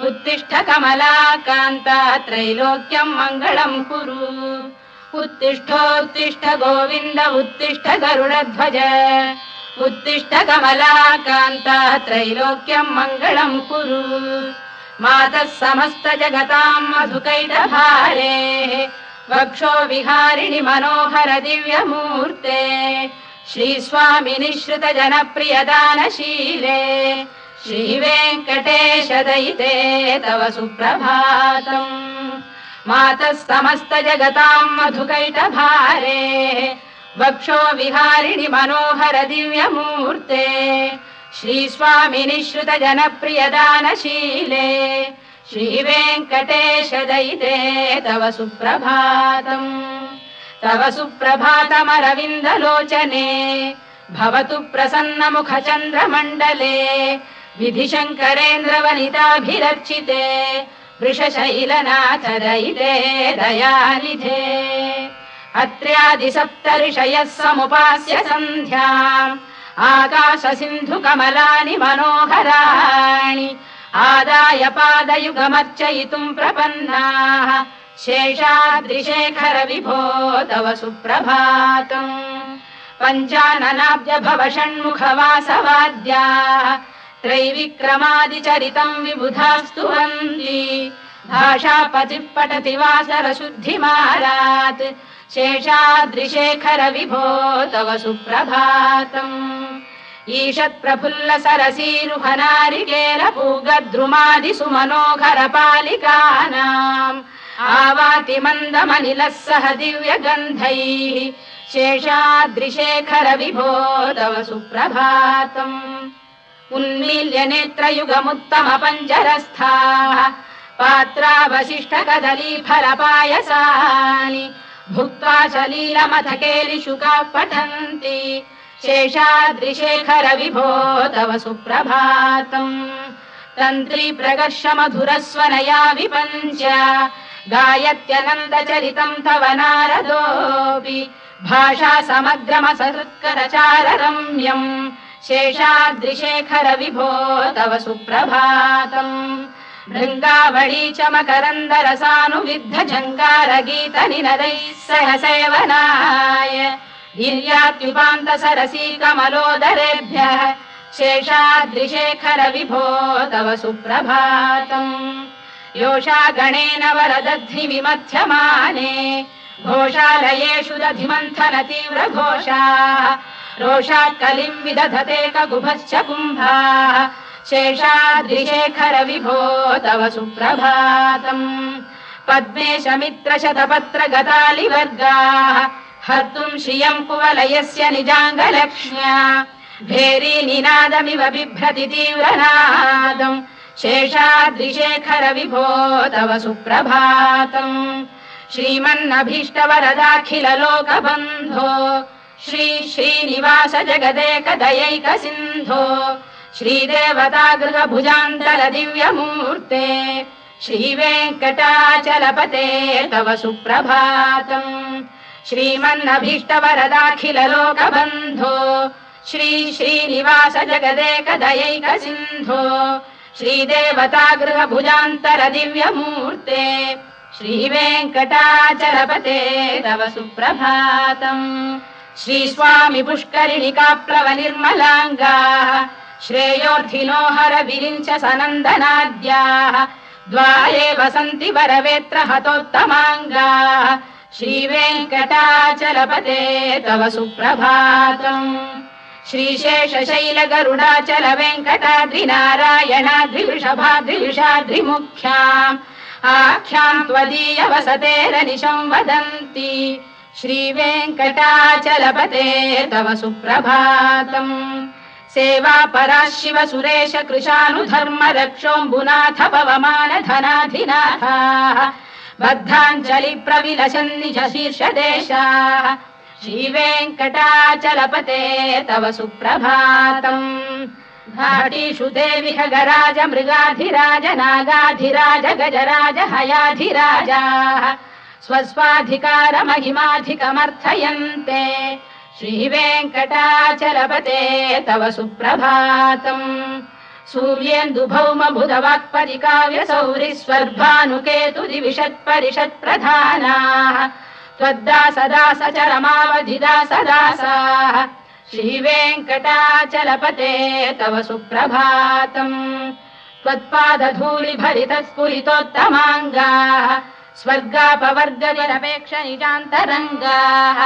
उत्तिष्ठ कमलाकान्ता त्रैलोक्यम् मङ्गलम् कुरु। उत्तिष्ठोत्तिष्ठ गोविन्द उत्तिष्ठ गरुडध्वज। उत्तिष्ठ कमलाकान्ता त्रैलोक्यम् मङ्गलम् कुरु। मातः समस्त जगताम् मधुकैटभारेः। वक्षो विहारिणि मनोहर दिव्यमूर्ते। निःश्रुत जनप्रियदानशीले श्रीवेङ्कटेश दयिते तव सुप्रभातम् मातः समस्त जगताम् मधुकैटभारे वक्षो विहारिणि मनोहर दिव्यमूर्ते श्रीस्वामि निःश्रुत जनप्रियदानशीले श्रीवेङ्कटेश दयिते तव सुप्रभातम् तव सुप्रभातमरविन्दलोचने भवतु प्रसन्नमुखचन्द्रमण्डले विधिशङ्करेन्द्रवनिताभिरर्चिते वृषशैलनाथ दयिते दयानिधे। अत्र्यादिसप्तऋषयः समुपास्य सन्ध्याम् आकाश सिन्धु कमलानि मनोहराणि आदाय पादयुगमर्चयितुम् प्रपन्नाः शेषाद्रिशेखर विभो तव सुप्रभातम्। पञ्चाननाब्ज भव षण्मुखवासवाद्याः त्रैविक्रमादिचरितम् विबुधास्तु वन्ति भाषापतिः पठति वासरशुद्धिमारात्। शेषाद्रिशेखर विभो तव सुप्रभातम् ईषत्प्रफुल्ल पूगद्रुमादि सुमनोहर पालिकानाम् आवाति मन्दमनिलः सह दिव्यगन्धैः। शेषाद्रिशेखर विभो तव सुप्रभातम् उन्मील्य नेत्रयुगमुत्तम कदली फलपायसानि भुक्त्वा सलीलमथ केलिशुकाः पठन्ति शेषाद्रिशेखर विभो तव सुप्रभातम्। तन्त्री प्रकर्ष मधुरस्वनया विपञ्च गायत्यनन्दचरितम् तव नारदोऽपि भाषा समग्रमसत्करचार रम्यम् शेषाद्रिशेखर विभो तव सुप्रभातम्। भृङ्गावळी च निनदैः सह सेवनाय। गिर्यात्युपान्त सरसी कमलोदरेभ्यः शेषाद्रिशेखर विभो तव सुप्रभातम्। योषा गणेन वरदध्नि विमथ्यमाने घोषालयेषु दधिमन्थन तीव्र घोषाः रोषात् कलिम् विदधते कगुभश्च कुम्भाः। शेषाद्रिशेखर विभो तव सुप्रभातम्। मित्र शतपत्र गतालिवर्गाः हर्तुम् श्रियम् कुवलयस्य निजाङ्गलक्ष्म्या। भेरी निनादमिव बिभ्रति तीव्रनादम्। शेषाद्रिशेखर विभो तव सुप्रभातम्। श्रीमन्नभीष्टवरदाखिल लोकबन्धो श्री श्रीनिवास जगदेक दयैक सिन्धो दिव्यमूर्ते श्रीवेङ्कटाचलपते तव सुप्रभातम् श्रीमन्नभीष्टवरदाखिल लोकबन्धो श्री श्रीनिवास जगदेक दयैक सिन्धो दिव्यमूर्ते श्रीवेङ्कटाचलपते तव सुप्रभातम् श्रीस्वामि पुष्करिणिकाप्लव निर्मलाङ्गाः श्रेयोर्थिनो हर विरिञ्च सनन्दनाद्याः द्वारे वसन्ति वरवेत्र हतोत्तमाङ्गाः श्रीवेङ्कटाचलपते तव सुप्रभातम् श्रीशेषशैल गरुडाचल वेङ्कटाद्रिनारायणाद्रिवृषभाद्रिविषाद्रिमुख्याम् आख्याम् त्वदीय वसतेरनिशम् वदन्ति श्रीवेङ्कटाचलपते तव सुप्रभातम्। सेवा परा शिव सुरेश कृशानुधर्म रक्षोऽम्बुनाथ पवमान धनाधिनाथाः। बद्धाञ्जलि प्रविलसन् निज शीर्षदेशाः श्रीवेङ्कटाचलपते तव सुप्रभातम्। घाटीषु देवि गराज मृगाधिराज नागाधिराज गजराज हयाधिराजाः स्वस्वाधिकार महिमाधिकमर्थयन्ते श्रीवेङ्कटाचलपते तव सुप्रभातम्। सूर्येन्दुभौम बुधवाक्परि काव्य सौरि स्वर्भानुकेतु दिविषत्परिषत् प्रधानाः त्वद्दासदास चरमावधिदासदासाः श्रीवेङ्कटाचलपते तव सुप्रभातम्। त्वत्पादधूलिभरित स्फुरितोत्तमाङ्गाः स्वर्गापवर्गनिरपेक्ष निजान्तरङ्गाः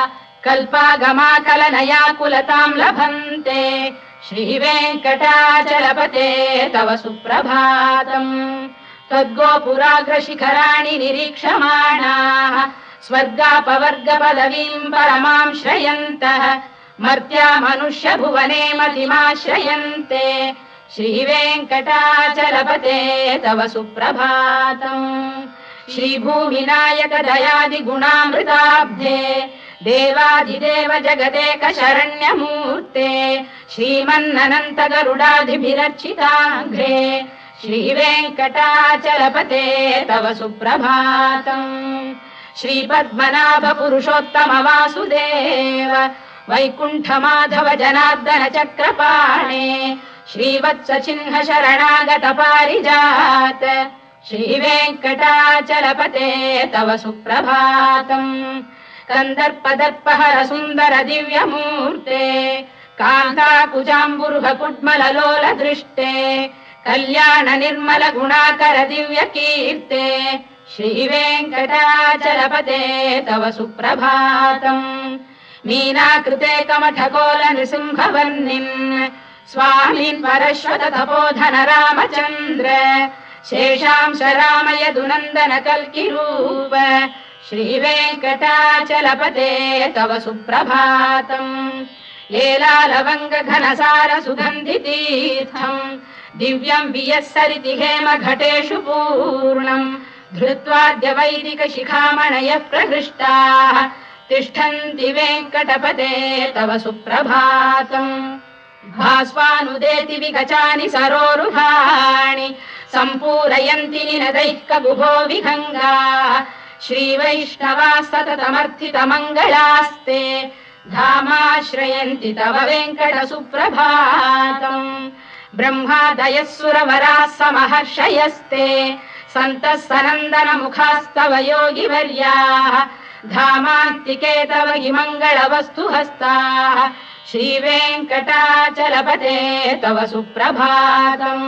कल्पागमाकलनयाकुलताम् लभन्ते श्रीवेङ्कटाचलपते तव सुप्रभातम् त्वद्गोपुराग्रशिखराणि निरीक्षमाणाः स्वर्गापवर्गपदवीम् परमाम् श्रयन्तः मर्त्या मनुष्य भुवने मतिमाश्रयन्ते श्रीवेङ्कटाचलपते तव सुप्रभातम् श्रीभूमिनायक दयादिगुणामृताब्धे देवाधिदेव जगदेक शरण्यमूर्ते गरुडाधिभिरर्चिताघ्रे श्रीवेङ्कटाचलपते तव सुप्रभातम् श्रीपद्मनाभ पुरुषोत्तम वासुदेव वैकुण्ठ माधव जनार्दन चक्रपाणे श्रीवत्स चिह्न शरणागत पारिजात श्रीवेङ्कटाचलपते तव सुप्रभातम् कन्दर्पदर्पहर सुन्दर दिव्यमूर्ते कान्ताकुजाम्बुरुह कुड्मललोल दृष्टे कल्याण निर्मल गुणाकर दिव्य कीर्ते श्रीवेङ्कटाचलपते तव सुप्रभातम् मीनाकृते कमठकोल नृसिंहवर्णिन् स्वामीन् परश्वत तपोधन रामचन्द्र शेषांश रामय दुनन्दन कल्किरूप श्रीवेङ्कटाचलपते तव सुप्रभातम्। लेलालवङ्ग घनसार सुगन्धितीर्थम् दिव्यम् वियस्सरिति हेम घटेषु पूर्णम्। धृत्वाद्य वैदिक शिखामणयः तिष्ठन्ति वेङ्कटपते तव सुप्रभातम्। भास्वानुदेति विगचानि सरोरुहाणि सम्पूरयन्ति निनदैः कबुभो विहङ्गाः श्रीवैष्णवा सततमर्थितमङ्गलास्ते धामाश्रयन्ति तव वेङ्कट सुप्रभातम् ब्रह्मादयः सुरवराः समहर्षयस्ते सन्तः सनन्दन मुखास्तव योगिवर्याः धामान्तिके तव हि मङ्गलवस्तु हस्ताः श्रीवेङ्कटाचलपते तव सुप्रभातम्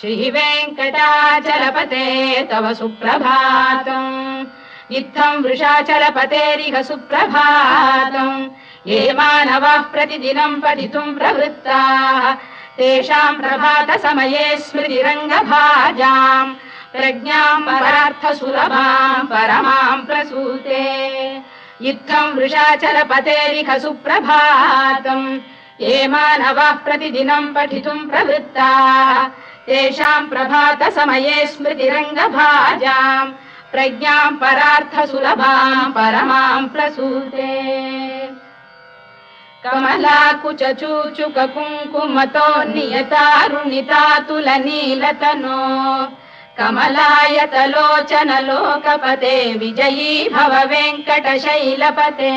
श्रीवेङ्कटाचलपते तव सुप्रभातम्। इत्थम् वृषाचलपतेरिह सुप्रभातम्। ये मानवाः प्रतिदिनम् पठितुम् प्रवृत्ताः। तेषाम् प्रभात समये स्मृतिरङ्गभाजाम्। प्रज्ञाम् परार्थ सुलभाम् परमाम् प्रसूते। इत्थम् वृषाचलपतेरिह सुप्रभातम्। ये मानवाः प्रतिदिनम् पठितुम् प्रवृत्ताः तेषाम् प्रभात समये स्मृतिरङ्गभाजाम् प्रज्ञाम् परार्थ सुलभाम् परमाम् प्रसूते। कमलाकुच चूचुक कुङ्कुमतो नियतारुणितातुल नीलतनो कमलायतलोचन लोकपते विजयी भव वेङ्कटशैलपते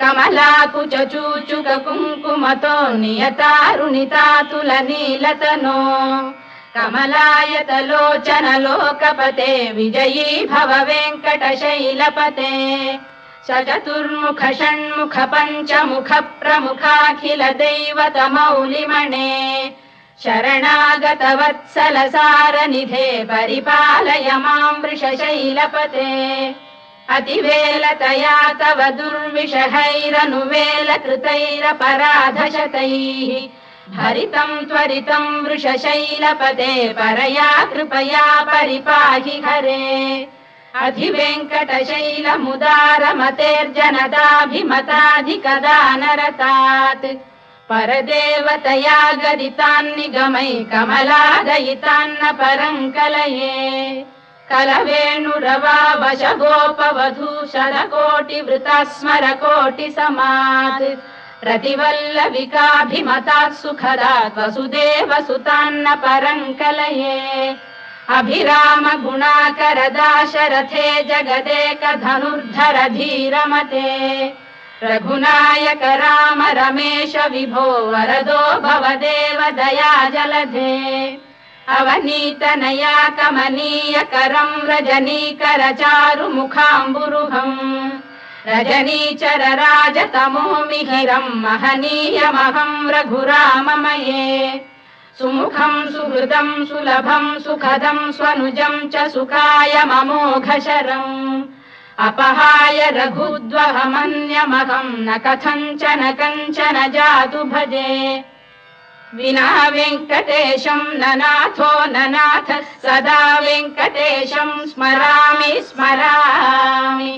कमलाकुच चूचुक कुङ्कुमतो नियतारुणितातुल नीलतनो कमलायतलोचन लोकपते विजयी भव वेङ्कटशैलपते चतुर्मुख षण्मुख पञ्चमुख प्रमुखाखिल दैवतमौलिमणे शरणागतवत्सलसारनिधे परिपालय माम् वृषशैलपते अतिवेलतया तव दुर्विषहैरनुवेलकृतैरपराधशतैः हरितम् त्वरितम् वृषशैलपते परया कृपया परिपाहि हरे। अधिवेङ्कटशैलमुदारमतेर्जनदाभिमताधिकदानरतात् परदेवतया गदितान्निगमै कमलादयितान्न परम् कलये कलवेणुरवावशगोपवधू शरकोटिवृता स्मरकोटिसमात् प्रतिवल्लविकाभिमतात् सुखदात् वसुदेवसुतान्न परम् कलये अभिराम गुणाकरदाशरथे जगदेकधनुर्धर धीरमते रघुनायक राम रमेश विभो वरदो भवदेव दया जलधे अवनीतनया कमनीय करम् रजनीकर चारु मुखाम्बुरुहम् रजनीचर राजतमो मिहिरम् महनीयमहम् रघुराममये। सुमुखम् सुहृदम् सुलभम् सुखदम् स्वनुजम् च सुखाय ममोघशरम्। अपहाय रघुद्वहमन्यमहम् न कथञ्चन कञ्चन जातु भजे विना वेङ्कटेशम् न नाथो न नाथ सदा वेङ्कटेशम् स्मरामि स्मरामि।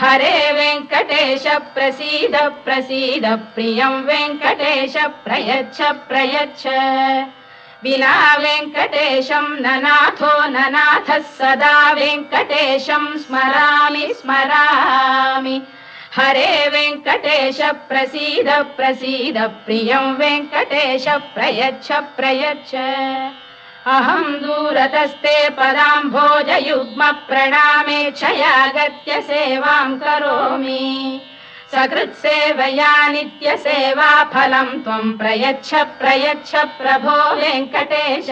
हरे वेङ्कटेश प्रसीद प्रसीद प्रियम् वेङ्कटेश प्रयच्छ प्रयच्छ। विना वेङ्कटेशम् न नाथो न नाथः सदा वेङ्कटेशम् स्मरामि स्मरामि हरे वेङ्कटेश प्रसीद प्रसीद प्रियम् वेङ्कटेश प्रयच्छ प्रयच्छ। अहम् दूरतस्ते पदाम्भोजयुग्म प्रणामे क्षयागत्य सेवाम् करोमि। सकृत्सेवया नित्यसेवा फलम् त्वम् प्रयच्छ प्रयच्छ प्रभो वेङ्कटेश।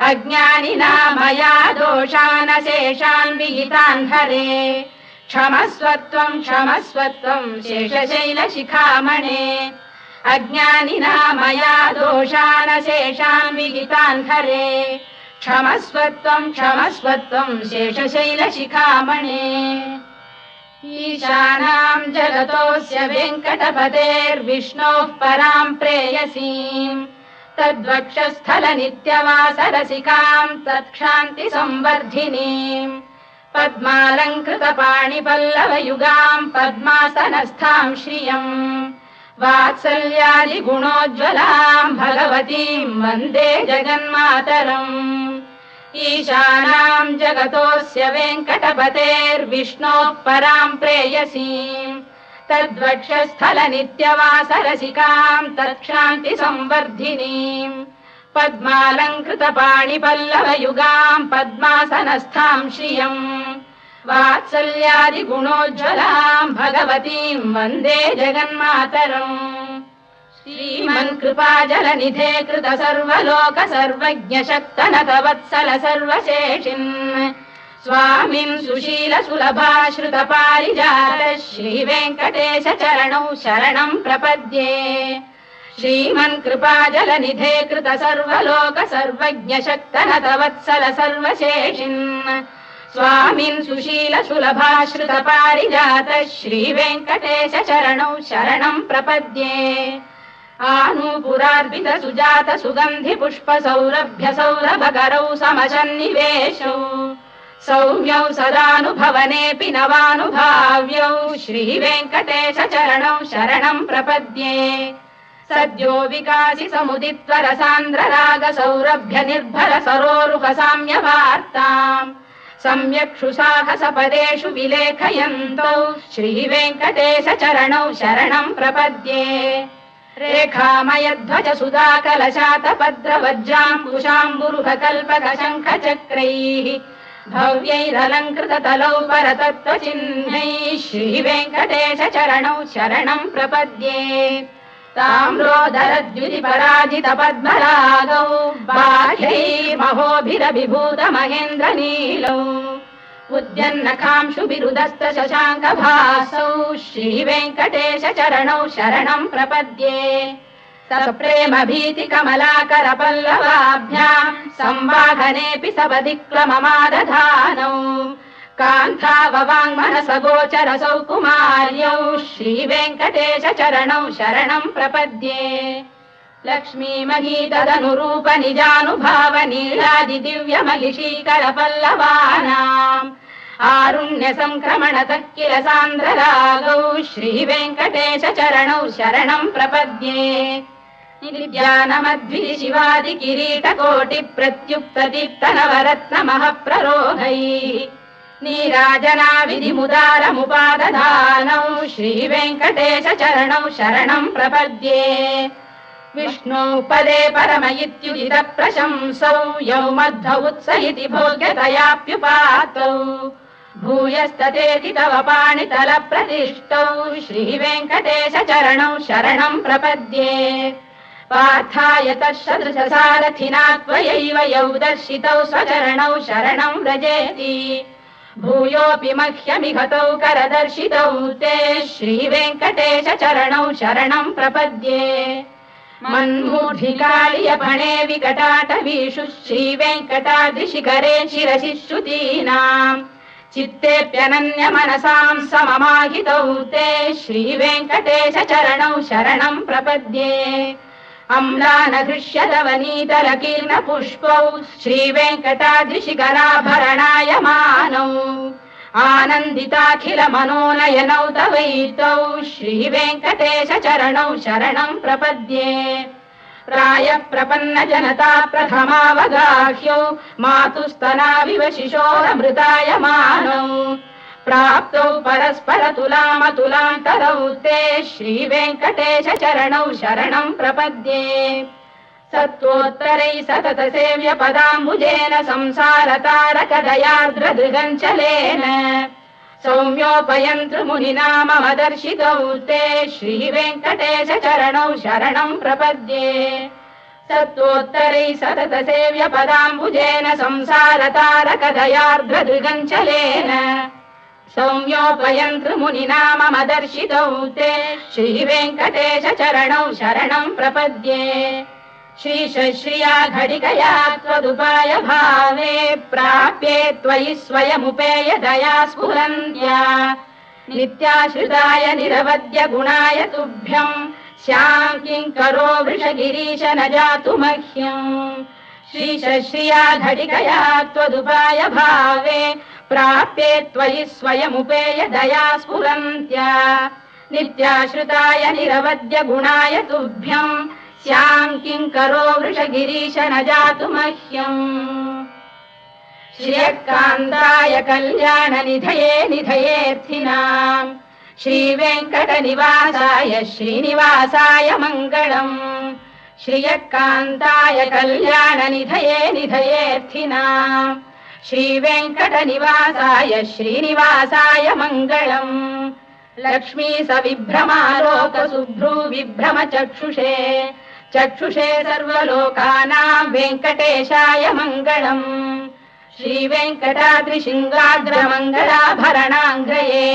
अज्ञानिना मया दोषानशेषान् विहितान् हरे क्षमस्वत्वम् क्षमस्वत्वम् शेषशैलशिखामणे अज्ञानिना मया दोषानशेषान् विहितान् हरे क्षमस्वत्वम् क्षमस्वत्वम् शेषशैलशिखामणे ईशानाम् जगतोऽस्य वेङ्कटपतेर्विष्णोः पराम् प्रेयसीम्। तद्वक्षस्थलनित्यवासरसिकाम् तत्क्षान्ति संवर्धिनीम् पद्मालङ्कृतपाणिपल्लवयुगाम् पद्मासनस्थाम् श्रियम् वात्सल्यादिगुणोज्ज्वलाम् भगवतीम् वन्दे जगन्मातरम् ईशानाम् जगतोऽस्य वेङ्कटपतेर्विष्णोः पराम् प्रेयसीम् तद्वक्षस्थलनित्यवासरसिकाम् तत्क्षान्ति संवर्धिनीम् पद्मालङ्कृतपाणिपल्लवयुगाम् पद्मासनस्थाम् श्रियम् वात्सल्यादिगुणोज्ज्वलाम् भगवतीम् वन्दे जगन्मातरम् श्रीमन्कृपा जलनिधे कृत सर्वलोक सर्वज्ञ वत्सल सर्वशेषिन् स्वामिन् सुशील सुलभाश्रुत पारिजात श्रीवेङ्कटेश चरणौ शरणम् प्रपद्ये श्रीमन्कृपा जलनिधे कृत सर्वलोक सर्वज्ञ शक्तनत वत्सल सर्वशेषिन्। स्वामिन् सुशील सुलभाश्रुत पारिजात श्रीवेङ्कटेश चरणौ शरणम् प्रपद्ये। आनूपुरार्पित सुजात सुगन्धि पुष्प सौरभ्य सौरभकरौ समसन्निवेशौ। सौम्यौ सदानुभवनेऽपि नवानुभाव्यौ श्रीवेङ्कटेश चरणौ शरणम् प्रपद्ये सद्यो विकासि समुदित्वर सान्द्र राग सौरभ्य निर्भर सरोरुह साम्यवार्ताम् सम्यक्षु साहस पदेषु विलेखयन्तौ श्रीवेङ्कटेश चरणौ शरणम् प्रपद्ये। रेखामयध्वज सुधाकलशात पद्रवज्राङ्कुशाम्बुरुह कल्पक शङ्ख चक्रैः भव्यैरलङ्कृत तलौ परतत्त्वचिह्नैः श्रीवेङ्कटेश चरणौ शरणम् प्रपद्ये ताम्रोदरद्युति पराजित पद्मरागौ बाह्यैर्महोभिरभिभूत महेन्द्र नीलौ उद्यन्नखांशुभिरुदस्त शशाङ्क भासौ श्रीवेङ्कटेश चरणौ शरणम् प्रपद्ये प्रेम भीति कमलाकर पल्लवाभ्याम् संवाहनेऽपि सबदिक्लममादधानौ कान्थाववाङ्मनस गोचरसौ कुमार्यौ श्रीवेङ्कटेश चरणौ शरणम् प्रपद्ये। लक्ष्मी मही तदनुरूप निजानुभाव नीलादि दिव्य महिषीकर पल्लवानाम् आरुण्य सङ्क्रमणतः किल सान्द्ररागौ श्रीवेङ्कटेश चरणौ शरणम् प्रपद्ये। निर्ज्ञानमद्भि शिवादि किरीटकोटि प्रत्युक्त नीराजना विधिमुदारमुपादधानौ श्रीवेङ्कटेश चरणौ शरणम् प्रपद्ये। विष्णौ पदे परम इत्युदित प्रशंसौ यौ मध्व उत्स इति भोग्यतयाप्युपातौ। भूयस्ततेति तव पाणितल प्रतिष्ठौ श्रीवेङ्कटेश चरणौ शरणम् प्रपद्ये। पार्थाय तत्सदृशसारथिना त्वयैव यौ दर्शितौ स्वचरणौ शरणम् व्रजेति भूयोऽपि मह्यमिघतौ करदर्शितौ ते श्रीवेङ्कटेश चरणौ शरणम् प्रपद्ये। मन्मूढिकालियपणे विकटाटवीषु श्रीवेङ्कटाद्रिशिखरे शिरसि श्रुतीनाम् चित्तेऽप्यनन्य मनसाम् सममाहितौ ते श्रीवेङ्कटेश चरणौ शरणम् प्रपद्ये अम्लानघृष्यदवनीतलकीर्ण पुष्पौ श्रीवेङ्कटाद्रिशिखराभरणाय मानौ। आनन्दिताखिल मनोनयनौ तवैतौ श्रीवेङ्कटेश चरणौ शरणम् प्रपद्ये। प्रायः प्रपन्न जनता प्रथमावगाह्यौ मातुस्तनाविव शिशोरमृताय मानौ प्राप्तौ परस्पर तुलामतुलान्तरौ ते श्रीवेङ्कटेश चरणौ शरणम् प्रपद्ये सत्त्वोत्तरै सतत सेव्य पदाम्बुजेन संसार तारकदयार्द्रदृगञ्चलेन सौम्योपयन्तृ मुनिनाम दर्शितौ ते श्रीवेङ्कटेश चरणौ शरणम् प्रपद्ये सत्त्वोत्तरै सतत सेव्य पदाम्बुजेन संसार तारकदयार्द्रदृगञ्चलेन सौम्योपयन्तृ मुनिनाम दर्शितौ ते श्रीवेङ्कटेश चरणौ शरणम् प्रपद्ये। श्रीश्रिया घटिकया त्वदुपाय भावे प्राप्ये त्वयि स्वयमुपेय दया स्फुरन्त्या। नित्याश्रिताय निरवद्य गुणाय तुभ्यम् स्याम् किङ्करो वृषगिरीश न जातु मह्यम् श्रीश्रिया घटिकया त्वदुपाय भावे प्राप्ये त्वयि स्वयमुपेय दया स्फुरन्त्या। नित्याश्रिताय निरवद्य गुणाय तुभ्यम्। स्याम् किङ्करो वृषगिरीश न जातु मह्यम्। श्रियकान्ताय कल्याण निधये निधयेऽर्थिनाम्। श्रीवेङ्कटनिवासाय श्रीनिवासाय मङ्गलम् श्रियकान्ताय कल्याण निधये निधयेऽर्थिनाम् श्रीवेङ्कटनिवासाय श्रीनिवासाय मङ्गलम्। लक्ष्मी स विभ्रमालोक चक्षुषे सर्वलोकानाम् वेङ्कटेशाय मङ्गलम्। श्रीवेङ्कटाद्रिशृङ्गाग्रमङ्गलाभरणाङ्ग्रये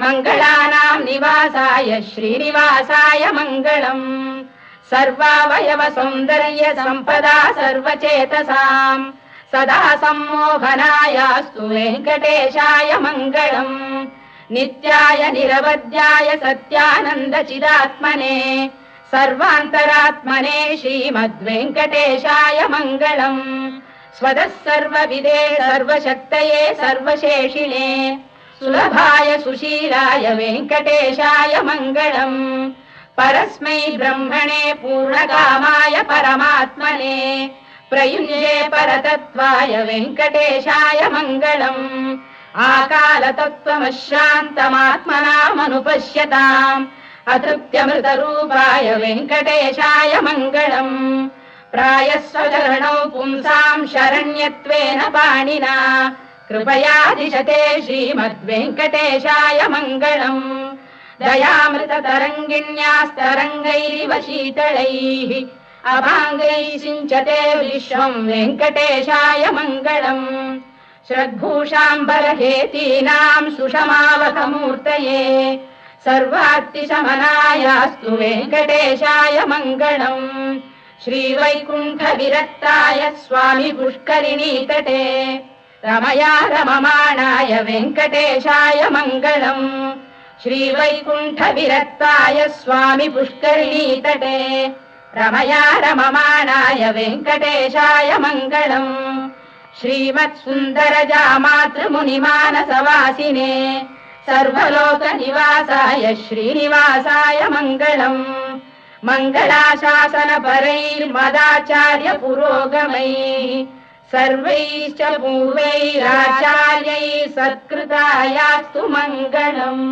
मङ्गलानाम् निवासाय श्रीनिवासाय मङ्गलम् सर्वावयव सौन्दर्य सम्पदा सर्वचेतसाम्। सदा सम्मोहनायास्तु वेङ्कटेशाय मङ्गलम्। नित्याय निरवध्याय सत्यानन्दचिदात्मने। सर्वान्तरात्मने श्रीमद्वेङ्कटेशाय मङ्गलम्। स्वदः सर्वविदे सर्वशक्तये सर्वशेषिणे। सुलभाय सुशीलाय वेङ्कटेशाय मङ्गलम् परस्मै ब्रह्मणे पूर्णकामाय परमात्मने प्रयुञ्जे परतत्त्वाय वेङ्कटेशाय मङ्गलम्। आकालतत्त्वमशान्तमात्मनामनुपश्यताम् अतृप्त्यमृतरूपाय वेङ्कटेशाय मङ्गलम्। प्रायः स्वचरणौ पुंसाम् शरण्यत्वेन पाणिना। कृपया दिशते श्रीमद्वेङ्कटेशाय मङ्गलम् दयामृततरङ्गिण्यास्तरङ्गैरिव शीतलैः अभाङ्गैः सिञ्चते विश्वम् वेङ्कटेशाय मङ्गलम्। श्रद्भूषाम्बरहेतीनाम् सुषमावकमूर्तये सर्वार्तिशमनायास्तु वेङ्कटेशाय मङ्गलम्। श्रीवैकुण्ठविरक्ताय स्वामि पुष्करिणीतटे रमया रममाणाय वेङ्कटेशाय मङ्गलम् श्रीवैकुण्ठविरक्ताय स्वामि पुष्करिणीतटे रमया रममाणाय वेङ्कटेशाय मङ्गलम्। श्रीमत्सुन्दरजा मातृमुनिमानसवासिने सर्वलोकनिवासाय श्रीनिवासाय मङ्गलम्। मङ्गलाशासनपरैर्मदाचार्य पुरोगमैः सर्वैश्च पूर्वैराचार्यैः सत्कृतायास्तु मङ्गलम्